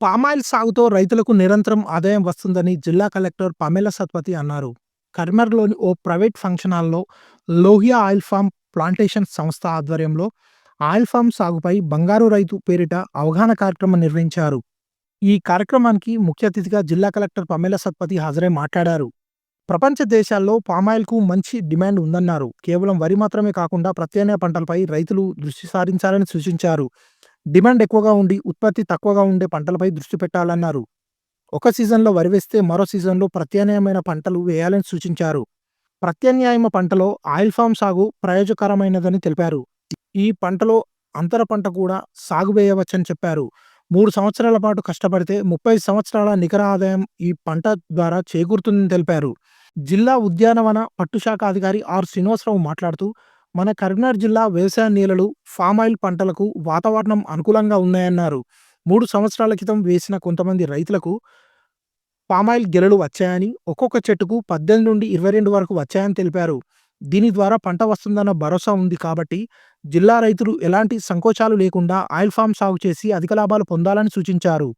Palm oil సాగుతో రైతులకు నిరంతరం ఆదాయం వస్తుందని జిల్లా కలెక్టర్ పమేల సత్పతి అన్నారు. కర్మర్లోని ఓ ప్రైవేట్ ఫంక్షన్ హాల్‌లో లోహియా ఆయిల్ ఫామ్ ప్లాంటేషన్ సంస్థ ఆధ్వర్యంలో ఆయిల్ ఫామ్ సాగుపై బంగారు రైతు పేరిట అవగాహన కార్యక్రమం నిర్వహించారు. ఈ కార్యక్రమానికి ముఖ్య అతిథిగా జిల్లా కలెక్టర్ పమేల సత్పతి హాజరై మాట్లాడారు. ప్రపంచ దేశాల్లో పామాయిల్‌కు మంచి డిమాండ్ ఉందన్నారు. కేవలం వరి మాత్రమే కాకుండా ప్రత్యామ్నాయ పంటలపై రైతులు దృష్టి సారించాలని సూచించారు. డిమాండ్ ఎక్కువగా ఉండి ఉత్పత్తి తక్కువగా ఉండే పంటలపై దృష్టి పెట్టాలన్నారు. ఒక సీజన్‌లో వరి వేస్తే మరో సీజన్‌లో ప్రత్యామ్నాయమైన పంటలు వేయాలని సూచించారు. ప్రత్యామ్నాయమ పంటలో ఆయిల్ ఫామ్ సాగు ప్రయోజకరమైనదని తెలిపారు. ఈ పంటలో అంతర పంట కూడా సాగు వేయవచ్చని చెప్పారు. మూడు సంవత్సరాల పాటు కష్టపడితే ముప్పై సంవత్సరాల నికర ఆదాయం ఈ పంట ద్వారా చేకూరుతుందని తెలిపారు. జిల్లా ఉద్యానవన పట్టు శాఖ అధికారి ఆర్. శ్రీనివాసరావు మాట్లాడుతూ మన కరీంనగర్ జిల్లా వ్యవసాయ నేలలు పామాయిల్ పంటలకు వాతావరణం అనుకూలంగా ఉన్నాయన్నారు. మూడు సంవత్సరాల క్రితం వేసిన కొంతమంది రైతులకు పామాయిల్ గెలలు వచ్చాయని, ఒక్కొక్క చెట్టుకు పద్దెనిమిది నుండి ఇరవై రెండు వరకు వచ్చాయని తెలిపారు. దీని ద్వారా పంట వస్తుందన్న భరోసా ఉంది కాబట్టి జిల్లా రైతులు ఎలాంటి సంకోచాలు లేకుండా ఆయిల్ ఫామ్ సాగు చేసి అధిక లాభాలు పొందాలని సూచించారు.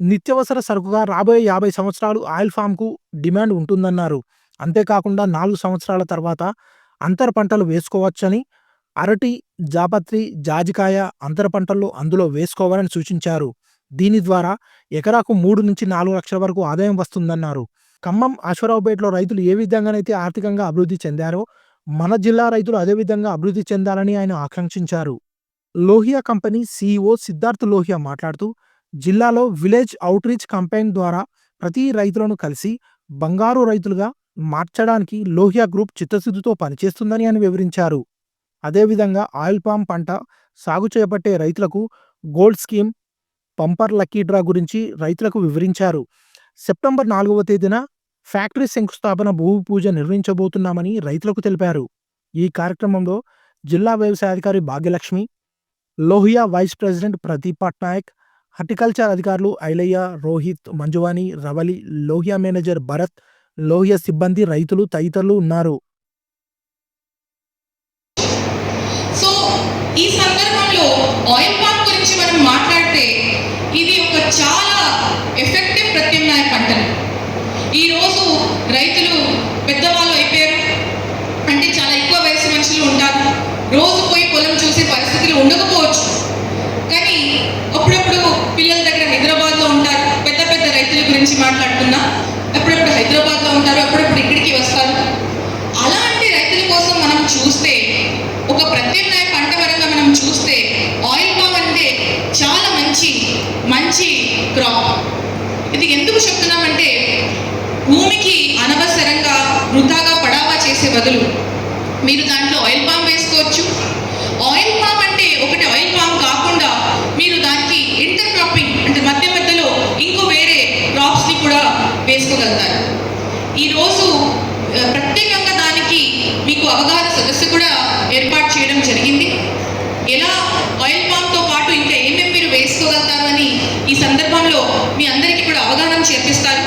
నిత్యవసర సరుకుగా రాబోయే యాభై సంవత్సరాలు ఆయిల్ ఫామ్‌కు డిమాండ్ ఉంటుందన్నారు. అంతేకాకుండా నాలుగు సంవత్సరాల తర్వాత అంతర పంటలు వేసుకోవచ్చని, అరటి, జాపత్రి, జాజికాయ అంతర పంటలు అందులో వేసుకోవాలని సూచించారు. దీని ద్వారా ఎకరాకు మూడు నుంచి నాలుగు లక్షల వరకు ఆదాయం వస్తుందన్నారు. ఖమ్మం, అశ్వారావుపేటలో రైతులు ఏ విధంగానైతే ఆర్థికంగా అభివృద్ధి చెందారో మన జిల్లా రైతులు అదే విధంగా అభివృద్ధి చెందాలని ఆయన ఆకాంక్షించారు. లోహియా కంపెనీ సీఈఓ సిద్ధార్థ్ లోహియా మాట్లాడుతూ జిల్లాలో విలేజ్ ఔట్‌రీచ్ కంపెయిన్ ద్వారా ప్రతి రైతులను కలిసి బంగారు రైతులుగా మార్చడానికి లోహియా గ్రూప్ చిత్తశుద్ధితో పనిచేస్తుందని ఆయన వివరించారు. అదేవిధంగా ఆయిల్ పామ్ పంట సాగు చేపట్టే రైతులకు gold scheme, bumper lucky draw గురించి రైతులకు వివరించారు. సెప్టెంబర్ నాలుగవ తేదీన ఫ్యాక్టరీ శంకుస్థాపన భూమి పూజ నిర్వహించబోతున్నామని రైతులకు తెలిపారు. ఈ కార్యక్రమంలో జిల్లా వ్యవసాయాధికారి Bhagyalakshmi, Lohia vice president Pradeep Patnaik, horticulture అధికారులు ఐలయ్య, రోహిత్, మంజువాణి, రవలి, లోహియా మేనేజర్ భరత్, లోహ్య సిబ్బంది, రైతులు తదితరులు ఉన్నారు. సో ఈ సందర్భంలో ఆయిల్ పామ్ గురించి మనం మాట్లాడితే ఇది ఒక చాలా ఎఫెక్టివ్ ప్రత్యామ్నాయ పంటలు. ఈరోజు రైతులు పెద్దవాళ్ళు అయిపోయారు. అంటే చాలా ఎక్కువ వయసు మనుషులు ఉంటారు. రోజు పోయి పొలం చూసే పరిస్థితులు ఉండకపోవచ్చు. కానీ అప్పుడప్పుడు పిల్లల దగ్గర హైదరాబాద్లో ఉంటారు. పెద్ద పెద్ద రైతుల గురించి మాట్లాడుతున్నా హైదరాబాద్లో ఉంటారు అప్పుడప్పుడు ఇక్కడికి వస్తారు. అలాంటి రైతుల కోసం మనం చూస్తే ఒక ప్రత్యామ్నాయ పంట పరంగా మనం చూస్తే ఆయిల్ పామ్ అంటే చాలా మంచి మంచి క్రాప్ ఇది ఎందుకు చెప్తున్నామంటే భూమికి అనవసరంగా వృధాగా పడావా చేసే బదులు మీరు దాంట్లో ఆయిల్ పామ్ వేసుకోవచ్చు. ఆయిల్ పామ్ అంటే ఒకటి ఆయిల్ పామ్ కాకుండా మీరు దానికి ఇంటర్ క్రాపింగ్ అంటే మధ్య మధ్యలో ఇంకో వేరే క్రాప్స్ని కూడా వేసుకోగలుగుతారు ఈరోజు ప్రత్యేకంగా దానికి మీకు అవగాహన సదస్సు కూడా ఏర్పాటు చేయడం జరిగింది. ఎలా ఆయిల్ పామ్తో పాటు ఇంకా ఏమేమి మీరు వేసుకోగలుగుతారు అని ఈ సందర్భంలో మీ అందరికీ కూడా అవగాహన చేపిస్తారు.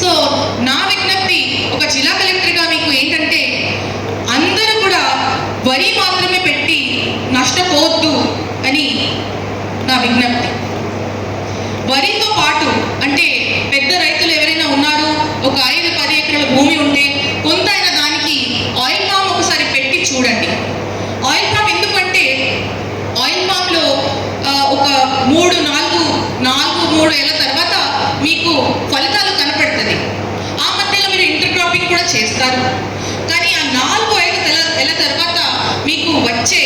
సో నా విజ్ఞప్తి ఒక జిల్లా కలెక్టర్గా మీకు ఏంటంటే అందరూ కూడా వరి మాత్రమే పెట్టి నష్టపోవద్దు అని నా విజ్ఞప్తి. వరితో పాటు అంటే పెద్ద రైతులు ఎవరైనా ఉన్నారు ఒక ఐదు పది ఎకరాల భూమి ఉంటే కొంత అయినా దానికి ఆయిల్ పామ్ ఒకసారి పెట్టి చూడండి ఆయిల్ పామ్ ఎందుకంటే ఆయిల్ పామ్లో ఆ, ఒక మూడు నాలుగు నాలుగు మూడు ఏళ్ళ తర్వాత మీకు ఫలితాలు కనపడుతుంది ఆ మధ్యలో మీరు ఇంటర్ క్రాపింగ్ కూడా చేస్తారు కానీ ఆ నాలుగు ఐదు నెల నెల తర్వాత మీకు వచ్చే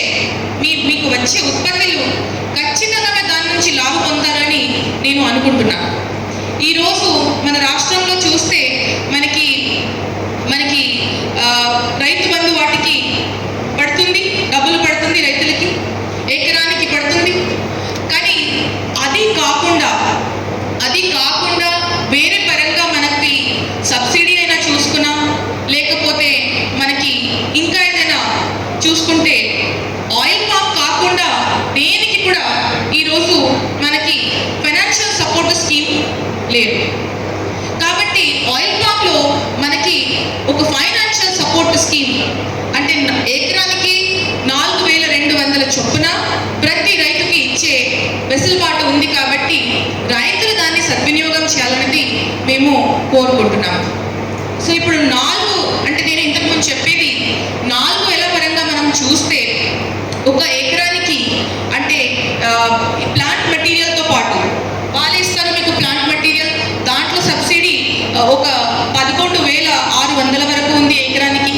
మీ మీకు వచ్చే ఉత్పత్తులు ఖచ్చితంగా దాని నుంచి లాభం పొందాలని నేను అనుకుంటున్నాను ఈరోజు మన రాష్ట్రంలో చూస్తే మనకి మనకి ఆ, రైతు బంధు వాటికి పడుతుంది డబ్బులు పడుతుంది రైతులకి ఎకరానికి పడుతుంది కానీ అది కాకుండా అది కాకుండా వేరే పరంగా మనకి సబ్సిడీ అయినా చూసుకున్నా లేకపోతే మనకి ఇంకా ఏదైనా చూసుకుంటే ఆయిల్ పామ్ కాకుండా దేనికి కూడా ఈరోజు మనకి ఫైనాన్షియల్ సపోర్ట్ స్కీమ్ రైతులు దాన్ని సద్వినియోగం చేయాలనేది మేము కోరుకుంటున్నాము సో ఇప్పుడు నాలుగు అంటే నేను ఇంతకుముందు చెప్పేది నాలుగు వేల పరంగా మనం చూస్తే ఒక ఎకరానికి అంటే ఆ, ఈ ప్లాంట్ మెటీరియల్తో పాటు వాళ్ళు ఇస్తారు మీకు ప్లాంట్ మెటీరియల్ దాంట్లో సబ్సిడీ ఆ, ఒక పదకొండు వేల ఆరు వందల వరకు ఉంది ఎకరానికి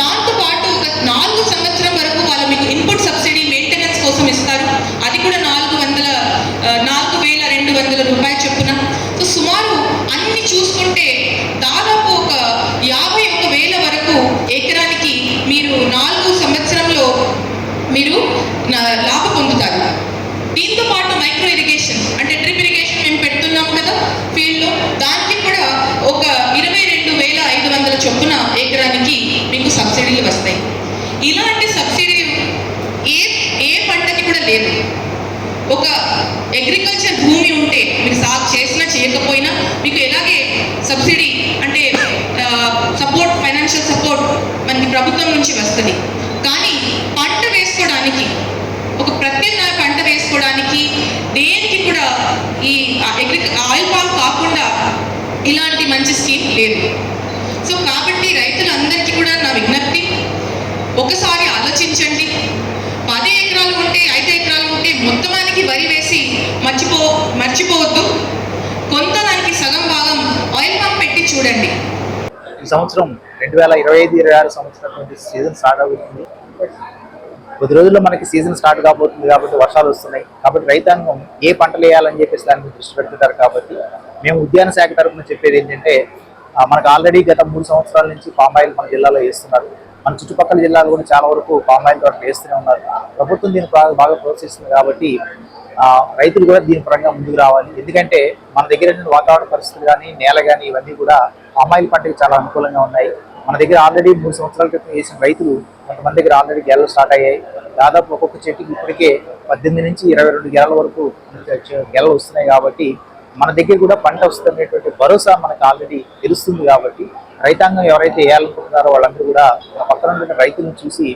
దాంతో పాటు ఒక నాలుగు సంవత్సరం వరకు వాళ్ళు మీకు ఇన్పుట్ సబ్సిడీ మెయింటెనెన్స్ కోసం ఇస్తారు అది కూడా నాలుగు వందల ఆ, నాలుగు వేల రెండు వందల రూపాయలు చొప్పున సో సుమారు అన్ని చూసుకుంటే దాదాపు ఒక యాభై ఒక వేల వరకు ఎకరానికి మీరు నాలుగు సంవత్సరంలో మీరు నా- లాభ పొందుతారు. దీంతో పాటు మైక్రో ఇరిగేషన్ అంటే డ్రిప్ ఇరిగేషన్ మేము పెడుతున్నాం కదా ఫీల్డ్లో. దానికి కూడా ఒక ఇరవై రెండు వేల ఐదు వందల చొప్పున ఎకరానికి మీకు సబ్సిడీలు వస్తాయి. ఇలాంటి సబ్సిడీ ఏ ఏ పంటకి కూడా లేదు. ఒక అగ్రికల్చర్ భూమి ఉంటే మీరు సాగు చేసినా చేయకపోయినా మీకు ఎలాగే సబ్సిడీ అంటే సపోర్ట్ ఫైనాన్షియల్ సపోర్ట్ మనకి ప్రభుత్వం నుంచి వస్తుంది కానీ పంట వేసుకోవడానికి ఏదైనా పంట వేసుకోవడానికి దేనికి కూడా ఈ అగ్రి ఆయిల్ పామ్ కాకుండా ఇలాంటి మంచి స్కీమ్ లేదు. సో కాబట్టి రైతులందరికీ కూడా నా విజ్ఞప్తి ఒకసారి ఆలోచించండి. పది ఎకరాలు ఉంటే ఐదు ఎకరాలు ఉంటే మొత్తానికి వరి వేసి మర్చిపో మర్చిపోవద్దు. కొంత దానికి సగం భాగం ఆయిల్ పంప్ పెట్టి చూడండి. ఈ సంవత్సరం రెండు వేల ఇరవై ఐదు ఇరవై ఆరు సంవత్సరం సీజన్ స్టార్ట్ అవుతుంది. కొద్ది రోజుల్లో మనకి సీజన్ స్టార్ట్ కాబోతుంది కాబట్టి వర్షాలు వస్తున్నాయి. కాబట్టి రైతాంగం ఏ పంటలు వేయాలని చెప్పేసి దాని దృష్టి పెడుతుంటారు కాబట్టి మేము ఉద్యాన శాఖ తరఫున చెప్పేది ఏంటంటే మనకు ఆల్రెడీ గత మూడు సంవత్సరాల నుంచి పామాయిల్ మన జిల్లాలో వేస్తున్నారు. మన చుట్టుపక్కల జిల్లాలు కూడా చాలా వరకు పామాయిల్ తోటలు వేస్తూనే ఉన్నారు. ప్రభుత్వం దీన్ని బాగా ప్రోత్సహిస్తుంది కాబట్టి రైతులు కూడా దీని పరంగా ముందుకు రావాలి. ఎందుకంటే మన దగ్గర వాతావరణ పరిస్థితులు కానీ నేల కానీ ఇవన్నీ కూడా పామాయిల్ పంటకి చాలా అనుకూలంగా ఉన్నాయి. మన దగ్గర ఆల్రెడీ మూడు సంవత్సరాల క్రితం వేసిన రైతులు కొంతమంది దగ్గర ఆల్రెడీ గెలలు స్టార్ట్ అయ్యాయి. దాదాపు ఒక్కొక్క చెట్టుకి ఇప్పటికే పద్దెనిమిది నుంచి ఇరవై రెండు గెలల వరకు గెలలు వస్తున్నాయి కాబట్టి మన దగ్గర కూడా పంట వస్తున్నటువంటి భరోసా మనకు ఆల్రెడీ తెలుస్తుంది కాబట్టి రైతాంగం ఎవరైతే వేయాలనుకుంటున్నారో వాళ్ళందరూ కూడా మన పక్కన ఉన్న రైతులను చూసి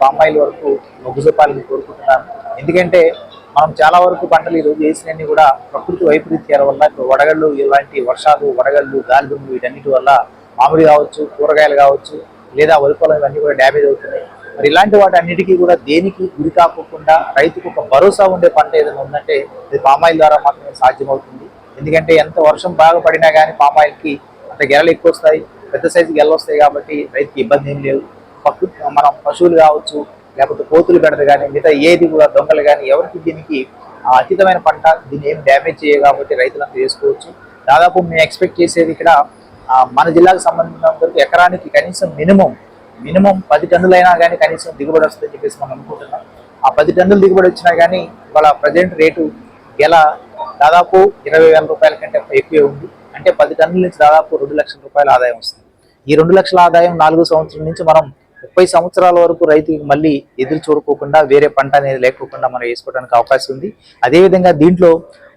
పామాయిల్ వరకు మొగ్గు చూపాలని కోరుకుంటున్నాను ఎందుకంటే మనం చాలా వరకు పంటలు ఈరోజు రోజు కూడా ప్రకృతి వైపరీత్యాల వల్ల ఇప్పుడు వడగళ్ళు ఇలాంటి వర్షాలు వడగళ్ళు గాలిదుమ్ములు వీటన్నిటి వల్ల మామిడి కావచ్చు కూరగాయలు కావచ్చు లేదా వరి పొలం ఇవన్నీ కూడా డ్యామేజ్ అవుతున్నాయి. మరి ఇలాంటి వాటి అన్నిటికీ కూడా దేనికి గురి కాకుండా రైతుకు ఒక భరోసా ఉండే పంట ఏదైనా ఉందంటే ఇది పామాయిల్ ద్వారా మాత్రమే సాధ్యమవుతుంది. ఎందుకంటే ఎంత వర్షం బాగా పడినా కానీ పామాయిల్కి అంత గెలలు ఎక్కువ వస్తాయి పెద్ద సైజు గెలలు వస్తాయి కాబట్టి రైతుకి ఇబ్బంది ఏం లేదు. పక్కు మనం పశువులు కావచ్చు లేకపోతే కోతులు పెడదు కానీ మిగతా ఏది కూడా దొంగలు కానీ ఎవరికి దీనికి అతీతమైన పంట దీన్ని ఏం డ్యామేజ్ చేయవు కాబట్టి రైతులంతా చేసుకోవచ్చు. దాదాపు మేము ఎక్స్పెక్ట్ చేసేది ఇక్కడ మన జిల్లాకు సంబంధించినంతవరకు ఎకరానికి కనీసం మినిమం మినిమం పది టన్నులైనా కానీ కనీసం దిగుబడి వస్తుందని చెప్పేసి మనం అనుకుంటున్నాం. ఆ పది టన్నులు దిగుబడి వచ్చినా కానీ వాళ్ళ ప్రజెంట్ రేటు ఎలా దాదాపు ఇరవై వేల రూపాయల కంటే ఎక్కువే ఉంది. అంటే పది టన్నుల నుంచి దాదాపు రెండు లక్షల రూపాయల ఆదాయం వస్తుంది. ఈ రెండు లక్షల ఆదాయం నాలుగు సంవత్సరం నుంచి మనం ముప్పై సంవత్సరాల వరకు రైతుకి మళ్ళీ ఎదురు చూడకోకుండా వేరే పంట అనేది లేకోకుండా మనం వేసుకోవడానికి అవకాశం ఉంది. అదేవిధంగా దీంట్లో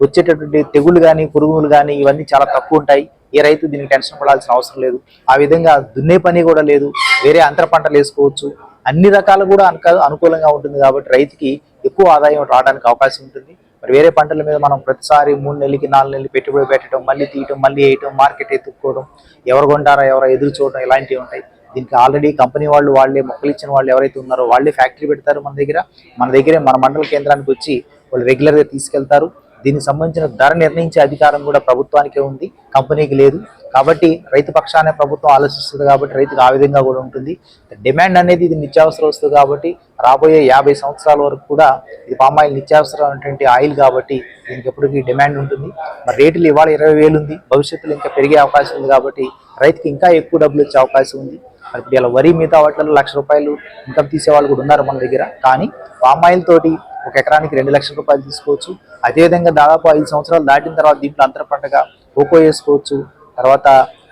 వచ్చేటటువంటి తెగుళ్ళు కానీ పురుగులు కానీ ఇవన్నీ చాలా తక్కువ ఉంటాయి. ఏ రైతు దీనికి టెన్షన్ పడాల్సిన అవసరం లేదు. ఆ విధంగా దున్నే పని కూడా లేదు. వేరే అంతర పంటలు వేసుకోవచ్చు. అన్ని రకాలు కూడా అనుకూలంగా ఉంటుంది కాబట్టి రైతుకి ఎక్కువ ఆదాయం రావడానికి అవకాశం ఉంటుంది. మరి వేరే పంటల మీద మనం ప్రతిసారి మూడు నెలలకి నాలుగు నెలలు పెట్టుబడి పెట్టడం మళ్ళీ తీయటం మళ్ళీ వేయటం మార్కెట్ ఎత్తుక్కోవడం ఎవరు కొంటారా ఎవరో ఎదురు చూడడం ఇలాంటివి ఉంటాయి. దీనికి ఆల్రెడీ కంపెనీ వాళ్ళు వాళ్ళే మొక్కలు ఇచ్చిన వాళ్ళు ఎవరైతే ఉన్నారో వాళ్ళే ఫ్యాక్టరీ పెడతారు మన దగ్గర. మన దగ్గరే మన మండల కేంద్రానికి వచ్చి వాళ్ళు రెగ్యులర్గా తీసుకెళ్తారు. దీనికి సంబంధించిన ధర నిర్ణయించే అధికారం కూడా ప్రభుత్వానికే ఉంది కంపెనీకి లేదు. కాబట్టి రైతు పక్షానే ప్రభుత్వం ఆలోచిస్తుంది కాబట్టి రైతుకు ఆ విధంగా కూడా ఉంటుంది. డిమాండ్ అనేది ఇది నిత్యావసర వస్తువు కాబట్టి రాబోయే యాభై సంవత్సరాల వరకు కూడా ఇది పామాయిల్ నిత్యావసరమైనటువంటి ఆయిల్ కాబట్టి దీనికి ఎప్పటికీ డిమాండ్ ఉంటుంది. మరి రేట్లు ఇవాళ ఇరవై వేలు ఉంది భవిష్యత్తులో ఇంకా పెరిగే అవకాశం ఉంది కాబట్టి రైతుకి ఇంకా ఎక్కువ డబ్బులు వచ్చే అవకాశం ఉంది. మరి ఇప్పుడు ఇలా వరి మిగతా వాటిలో లక్ష రూపాయలు ఇన్కమ్ తీసే వాళ్ళు కూడా ఉన్నారు మన దగ్గర. కానీ పామాయిల్ తోటి ఒక ఎకరానికి రెండు లక్షల రూపాయలు తీసుకోవచ్చు. అదేవిధంగా దాదాపు ఐదు సంవత్సరాలు దాటిన తర్వాత దీంట్లో అంతర పంటగా కోకో వేసుకోవచ్చు. తర్వాత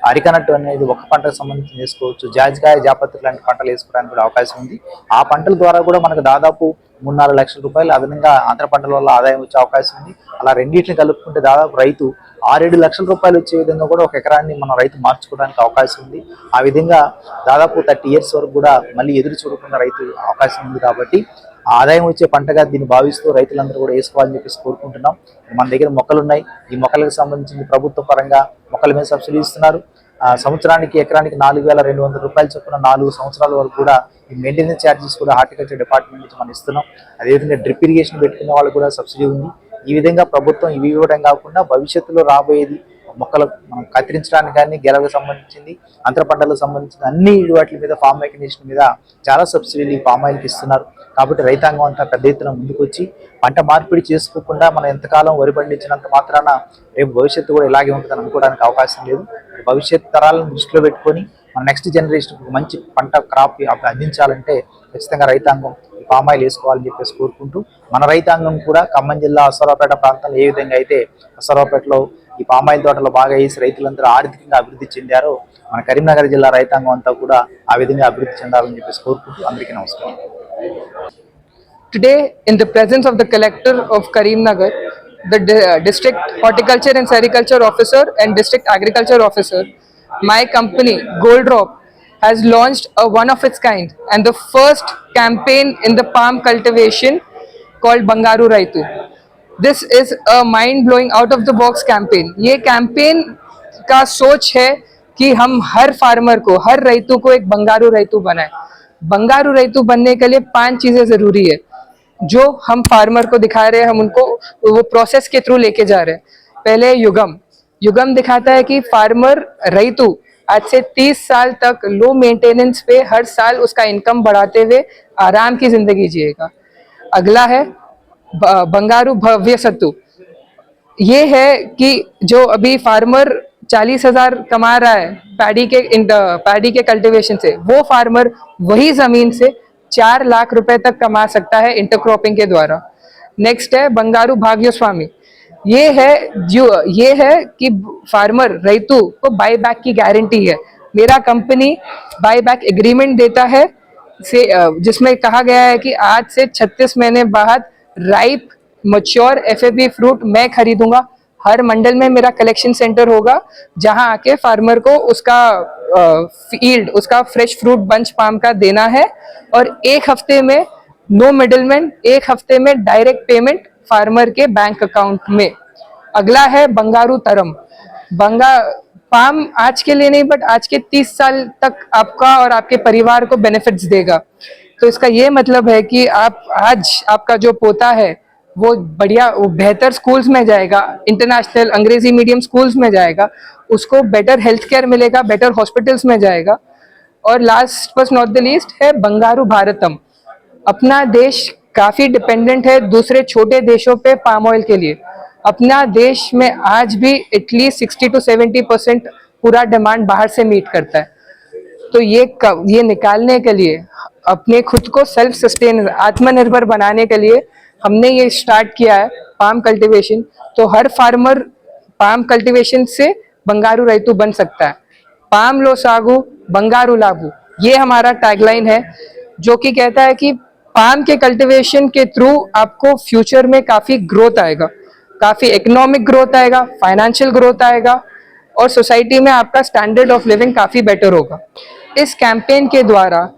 అరికనట్టు అనేది ఒక పంటకు సంబంధించి వేసుకోవచ్చు. జాజికాయ జాపత్రి లాంటి పంటలు వేసుకోవడానికి కూడా అవకాశం ఉంది. ఆ పంటల ద్వారా కూడా మనకు దాదాపు మూడు నాలుగు లక్షల రూపాయలు అదనంగా అంతర పంటల వల్ల ఆదాయం వచ్చే అవకాశం ఉంది. అలా రెండింటిని కలుపుకుంటే దాదాపు రైతు ఆరేడు లక్షల రూపాయలు వచ్చే విధంగా కూడా ఒక ఎకరాన్ని మన రైతు మార్చుకోవడానికి అవకాశం ఉంది. ఆ విధంగా దాదాపు థర్టీ ఇయర్స్ వరకు కూడా మళ్ళీ ఎదురు చూడకుండా రైతు అవకాశం ఉంది కాబట్టి ఆదాయం వచ్చే పంటగా దీన్ని భావిస్తూ రైతులందరూ కూడా వేసుకోవాలని చెప్పేసి కోరుకుంటున్నాం. మన దగ్గర మొక్కలు ఉన్నాయి ఈ మొక్కలకు సంబంధించి ప్రభుత్వ పరంగా మొక్కల మీద సబ్సిడీ ఇస్తున్నారు. ఆ, సంవత్సరానికి ఎకరానికి నాలుగు వేల రెండు వందల రూపాయలు చొప్పున నాలుగు సంవత్సరాల వరకు కూడా ఈ మెయింటెనెన్స్ ఛార్జెస్ కూడా హార్టికల్చర్ డిపార్ట్మెంట్ నుంచి మనం ఇస్తున్నాం. అదేవిధంగా డ్రిప్ ఇరిగేషన్ పెట్టుకునే వాళ్ళకి కూడా సబ్సిడీ ఉంది. ఈ విధంగా ప్రభుత్వం ఇవి ఇవ్వడం కాకుండా భవిష్యత్తులో రాబోయేది మొక్కలు మనం కత్తిరించడానికి కానీ గెలకు సంబంధించింది అంతర పంటలకు సంబంధించిన అన్ని వాటి మీద ఫామ్ మెకనేషన్ మీద చాలా సబ్సిడీలు ఈ ఫామ్ ఆయిల్కి ఇస్తున్నారు. కాబట్టి రైతాంగం అంతా పెద్ద ఎత్తున ముందుకొచ్చి పంట మార్పిడి చేసుకోకుండా మనం ఎంతకాలం వరి పండించినంత మాత్రాన రేపు భవిష్యత్తు కూడా ఇలాగే ఉంటుందని అనుకోవడానికి అవకాశం లేదు. భవిష్యత్ తరాలను దృష్టిలో పెట్టుకొని మన నెక్స్ట్ జనరేషన్ మంచి పంట క్రాప్ అందించాలంటే ఖచ్చితంగా రైతాంగం పామాయిల్ వేసుకోవాలని చెప్పేసి కోరుకుంటూ మన రైతాంగం కూడా ఖమ్మం జిల్లా అసరావుపేట ప్రాంతంలో ఏ విధంగా అయితే అసరావుపేటలో ఈ పామాయిల్ తోటలు తోటలో బాగా వేసి రైతులందరూ ఆర్థికంగా అభివృద్ధి చెందారో మన కరీంనగర్ జిల్లా రైతాంగం అంతా కూడా ఆ విధంగా అభివృద్ధి చెందాలని చెప్పేసి కోరుకుంటూ అందరికీ నమస్కారం. Today, in the presence of the collector of Karimnagar, the di- uh, district horticulture and sericulture officer and district agriculture officer, my company Gold Drop has launched a one of its kind and the first campaign in the palm cultivation called Bangaru Raitu. This is a mind blowing out of the box campaign. ये campaign का सोच है कि हम हर farmer को हर रैतु को एक बंगारू रैतु बनाए बंगारू रैतु बनने के लिए पाँच चीज़ें ज़रूरी है, जो हम फार्मर को दिखा रहे हैं, हम उनको, वो प्रोसेस के थ्रू लेके जा रहे हैं। पहले युगम। युगम दिखाता है कि फार्मर रैतु आज से 30 साल तक लो मेंटेनेंस पे हर साल उसका इनकम बढ़ाते हुए आराम की ज़िंदगी जिएगा। अगला है बंगारू भव्य सत्तू। ये है कि जो अभी फार्मर चालीस हज़ार कमा रहा है पैडी के पैडी के कल्टीवेशन से। वो फार्मर वही ज़मीन से चार लाख रुपए तक कमा सकता है इंटरक्रॉपिंग के द्वारा। नेक्स्ट है बंगारू भाग्य स्वामी ये है जो ये है कि फार्मर रैतु को बाय बैक की गारंटी है। मेरा कंपनी बाय बैक एग्रीमेंट देता है, से जिसमें कहा गया है कि आज से 36 महीने बाद राइप मच्योर एफ़ फ्रूट मैं खरीदूँगा। हर मंडल में मेरा कलेक्शन सेंटर होगा, जहाँ आके फार्मर को उसका फ़ील्ड उसका फ्रेश फ्रूट बंच पाम का देना है। और एक हफ़्ते में नो मिडलमैन एक हफ़्ते में डायरेक्ट पेमेंट फार्मर के बैंक अकाउंट में। अगला है बंगारू तरम। बंगा पाम आज के लिए नहीं बट आज के 30 साल तक आपका और आपके परिवार को बेनिफिट्स देगा। तो इसका ये मतलब है कि आप, आज आपका जो पोता है वो बढ़िया, वो बेहतर स्कूल्स में जाएगा इंटरनेशनल अंग्रेज़ी मीडियम स्कूल्स में जाएगा, उसको बेटर हेल्थ केयर मिलेगा बेटर हॉस्पिटल्स में जाएगा। और लास्ट बस नॉट द लीस्ट है बंगारू भारतम। अपना देश काफ़ी डिपेंडेंट है दूसरे छोटे देशों पे पाम ऑयल के लिए। अपना देश में आज भी at least sixty to seventy percent पूरा डिमांड बाहर से मीट करता है। तो ये ये निकालने के लिए, अपने खुद को सेल्फ सस्टेन आत्मनिर्भर बनाने के लिए हमने ये स्टार्ट किया है पाम कल्टीवेशन तो हर फार्मर पाम कल्टीवेशन से बंगारू रैतु बन सकता है। पाम लो सागु, बंगारू लाबू ये हमारा टैगलाइन है, जो कि कहता है कि पाम के कल्टीवेशन के थ्रू आपको फ्यूचर में काफ़ी ग्रोथ आएगा। काफ़ी इकोनॉमिक ग्रोथ आएगा फाइनेंशियल ग्रोथ आएगा, और सोसाइटी में आपका स्टैंडर्ड ऑफ़ लिविंग काफ़ी बेटर होगा। इस कैंपेन के द्वारा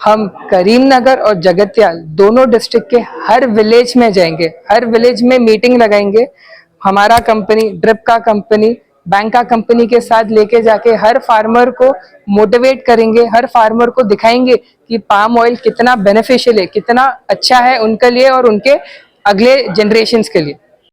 हम करीमनगर और जगत्याल दोनों डिस्ट्रिक्ट के हर विलेज में जाएँगे, हर विलेज में मीटिंग लगाएँगे। हमारा कंपनी ड्रिप का कंपनी बैंक का कंपनी के साथ लेके जाके हर फार्मर को मोटिवेट करेंगे, हर फार्मर को दिखाएँगे कि पाम ऑयल कितना बेनिफिशियल है, कितना अच्छा है उनके लिए और उनके अगले जनरेशन के लिए।